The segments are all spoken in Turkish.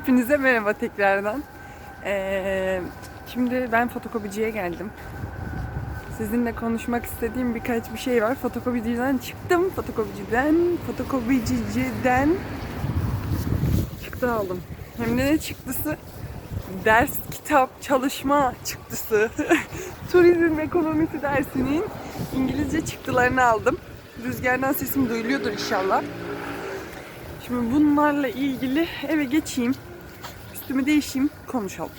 Hepinize merhaba tekrardan. Ee, şimdi ben fotokopiciye geldim. Sizinle konuşmak istediğim birkaç bir şey var. Fotokopiciden çıktım. Fotokopiciden, fotokopiciden çıktı aldım. Hem de ne çıktısı? Ders, kitap, çalışma çıktısı. Turizm ekonomisi dersinin İngilizce çıktılarını aldım. Rüzgardan sesim duyuluyordur inşallah. Şimdi bunlarla ilgili eve geçeyim. Üstümü değişeyim, konuşalım.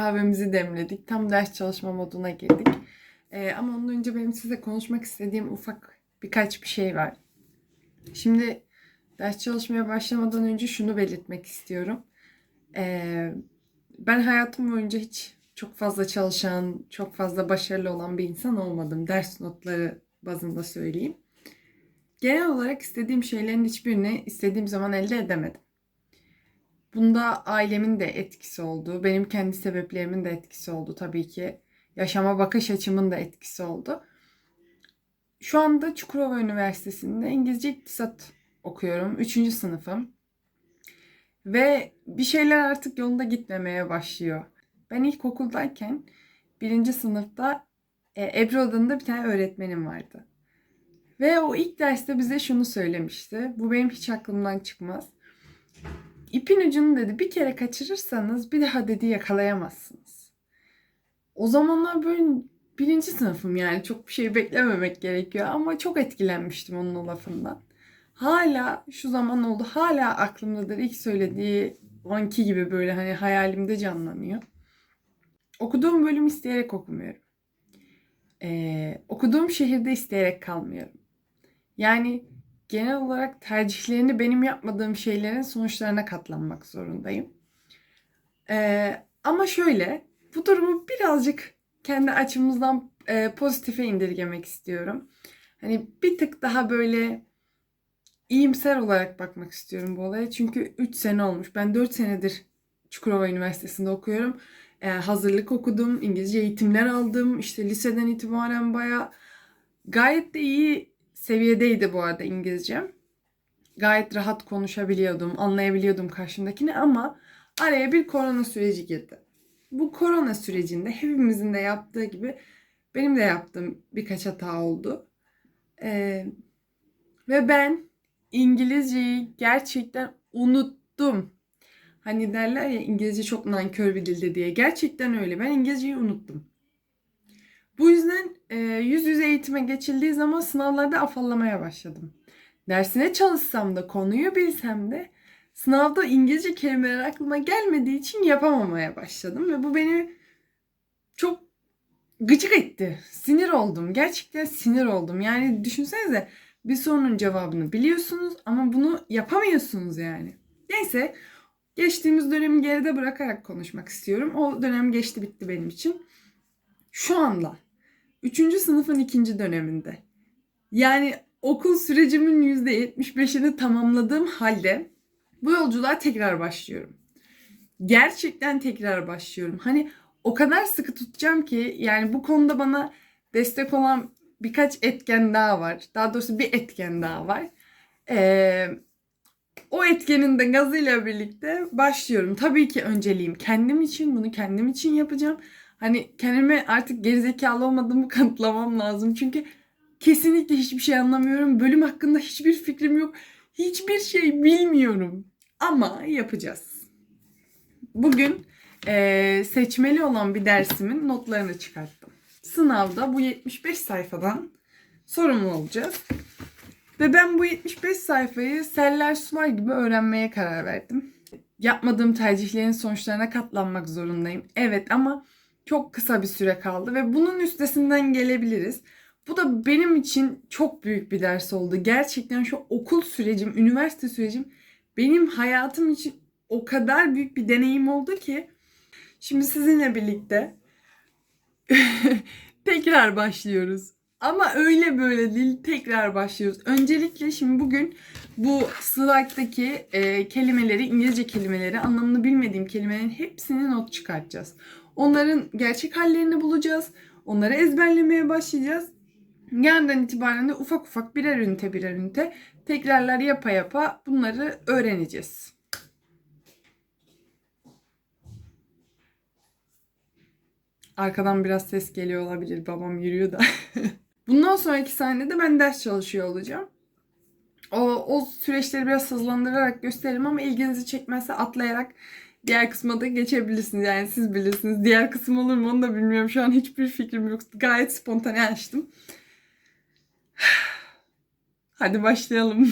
Kahvemizi demledik. Tam ders çalışma moduna girdik. Ee, ama ondan önce benim size konuşmak istediğim ufak birkaç bir şey var. Şimdi ders çalışmaya başlamadan önce şunu belirtmek istiyorum. Ee, ben hayatım boyunca hiç çok fazla çalışan, çok fazla başarılı olan bir insan olmadım. Ders notları bazında söyleyeyim. Genel olarak istediğim şeylerin hiçbirini istediğim zaman elde edemedim. Bunda ailemin de etkisi oldu. Benim kendi sebeplerimin de etkisi oldu tabii ki. Yaşama bakış açımın da etkisi oldu. Şu anda Çukurova Üniversitesi'nde İngilizce İktisat okuyorum. Üçüncü sınıfım. Ve bir şeyler artık yolunda gitmemeye başlıyor. Ben ilkokuldayken birinci sınıfta e, Ebru adında bir tane öğretmenim vardı. Ve o ilk derste bize şunu söylemişti. Bu benim hiç aklımdan çıkmaz. İpin ucunu dedi bir kere kaçırırsanız bir daha dedi yakalayamazsınız. O zamanlar böyle birinci sınıfım yani çok bir şey beklememek gerekiyor ama çok etkilenmiştim onun o lafından. Hala şu zaman oldu hala aklımdadır ilk söylediği anki gibi böyle hani hayalimde canlanıyor. Okuduğum bölüm isteyerek okumuyorum. Ee, okuduğum şehirde isteyerek kalmıyorum. Yani genel olarak tercihlerini benim yapmadığım şeylerin sonuçlarına katlanmak zorundayım. Ee, ama şöyle, bu durumu birazcık kendi açımızdan e, pozitife indirgemek istiyorum. Hani bir tık daha böyle iyimser olarak bakmak istiyorum bu olaya. Çünkü 3 sene olmuş. Ben 4 senedir Çukurova Üniversitesi'nde okuyorum. Ee, hazırlık okudum, İngilizce eğitimler aldım. İşte liseden itibaren baya gayet de iyi seviyedeydi bu arada İngilizcem. Gayet rahat konuşabiliyordum, anlayabiliyordum karşımdakini ama araya bir korona süreci girdi. Bu korona sürecinde hepimizin de yaptığı gibi benim de yaptığım birkaç hata oldu. Ee, ve ben İngilizceyi gerçekten unuttum. Hani derler ya İngilizce çok nankör bir dilde diye. Gerçekten öyle. Ben İngilizceyi unuttum. Bu yüzden e, yüz yüze eğitime geçildiği zaman sınavlarda afallamaya başladım. Dersine çalışsam da konuyu bilsem de sınavda İngilizce kelimeler aklıma gelmediği için yapamamaya başladım ve bu beni çok gıcık etti. Sinir oldum. Gerçekten sinir oldum. Yani düşünsenize bir sorunun cevabını biliyorsunuz ama bunu yapamıyorsunuz yani. Neyse geçtiğimiz dönemi geride bırakarak konuşmak istiyorum. O dönem geçti bitti benim için. Şu anda 3. sınıfın ikinci döneminde. Yani okul sürecimin %75'ini tamamladığım halde bu yolculuğa tekrar başlıyorum. Gerçekten tekrar başlıyorum. Hani o kadar sıkı tutacağım ki yani bu konuda bana destek olan birkaç etken daha var. Daha doğrusu bir etken daha var. Ee, o etkenin de gazıyla birlikte başlıyorum. Tabii ki önceliğim kendim için. Bunu kendim için yapacağım. Hani kendime artık gerizekalı olmadığımı kanıtlamam lazım. Çünkü kesinlikle hiçbir şey anlamıyorum. Bölüm hakkında hiçbir fikrim yok. Hiçbir şey bilmiyorum. Ama yapacağız. Bugün eee, seçmeli olan bir dersimin notlarını çıkarttım. Sınavda bu 75 sayfadan sorumlu olacağız. Ve ben bu 75 sayfayı seller sular gibi öğrenmeye karar verdim. Yapmadığım tercihlerin sonuçlarına katlanmak zorundayım. Evet ama çok kısa bir süre kaldı ve bunun üstesinden gelebiliriz. Bu da benim için çok büyük bir ders oldu. Gerçekten şu okul sürecim, üniversite sürecim benim hayatım için o kadar büyük bir deneyim oldu ki şimdi sizinle birlikte tekrar başlıyoruz. Ama öyle böyle değil tekrar başlıyoruz. Öncelikle şimdi bugün bu slide'daki e, kelimeleri, İngilizce kelimeleri, anlamını bilmediğim kelimelerin hepsini not çıkartacağız. Onların gerçek hallerini bulacağız. Onları ezberlemeye başlayacağız. Yarından itibaren de ufak ufak birer ünite birer ünite tekrarlar yapa yapa bunları öğreneceğiz. Arkadan biraz ses geliyor olabilir. Babam yürüyor da. Bundan sonraki sahnede ben ders çalışıyor olacağım. O, o süreçleri biraz hızlandırarak gösteririm ama ilginizi çekmezse atlayarak diğer kısma da geçebilirsiniz. Yani siz bilirsiniz. Diğer kısım olur mu onu da bilmiyorum. Şu an hiçbir fikrim yok. Gayet spontane açtım. Hadi başlayalım.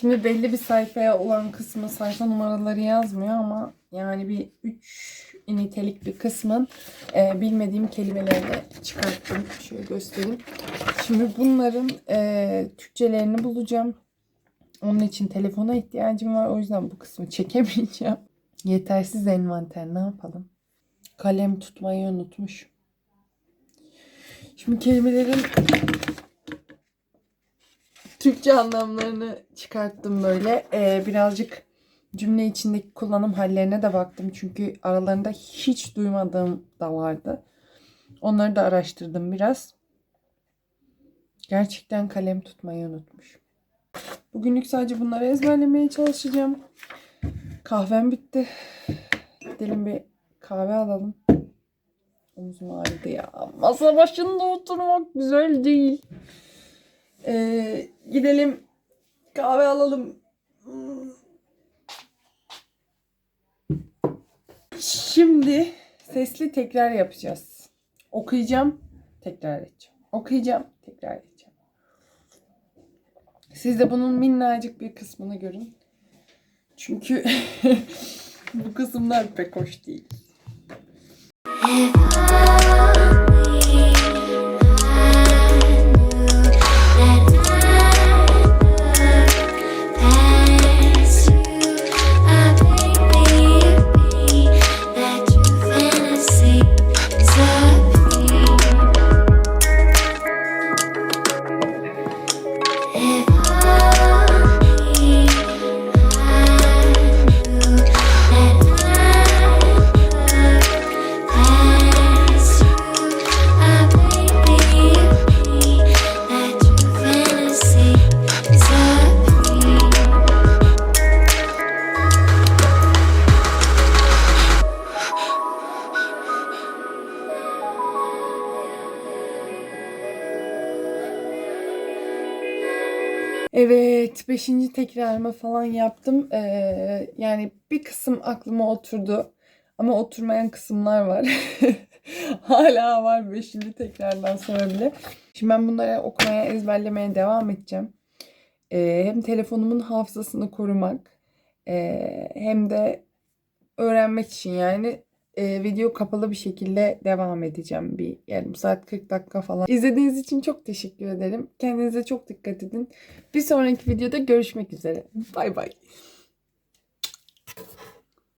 Şimdi belli bir sayfaya olan kısmı sayfa numaraları yazmıyor ama yani bir 3 nitelik bir kısmın e, bilmediğim kelimelerini çıkarttım. Şöyle göstereyim. Şimdi bunların e, Türkçelerini bulacağım. Onun için telefona ihtiyacım var. O yüzden bu kısmı çekemeyeceğim. Yetersiz envanter ne yapalım? Kalem tutmayı unutmuş. Şimdi kelimelerin Türkçe anlamlarını çıkarttım böyle. Ee, birazcık cümle içindeki kullanım hallerine de baktım. Çünkü aralarında hiç duymadığım da vardı. Onları da araştırdım biraz. Gerçekten kalem tutmayı unutmuş. Bugünlük sadece bunları ezberlemeye çalışacağım. Kahvem bitti. Gidelim bir kahve alalım. Omzum ağrıdı ya. Masa başında oturmak güzel değil. Ee, gidelim kahve alalım. Şimdi sesli tekrar yapacağız. Okuyacağım, tekrar edeceğim. Okuyacağım, tekrar edeceğim. Siz de bunun minnacık bir kısmını görün. Çünkü bu kısımlar pek hoş değil. Evet, beşinci tekrarımı falan yaptım. Ee, yani bir kısım aklıma oturdu. Ama oturmayan kısımlar var. Hala var beşinci tekrardan sonra bile. Şimdi ben bunları okumaya, ezberlemeye devam edeceğim. Ee, hem telefonumun hafızasını korumak, ee, hem de öğrenmek için yani e, video kapalı bir şekilde devam edeceğim bir yarım saat 40 dakika falan. İzlediğiniz için çok teşekkür ederim. Kendinize çok dikkat edin. Bir sonraki videoda görüşmek üzere. Bay bay.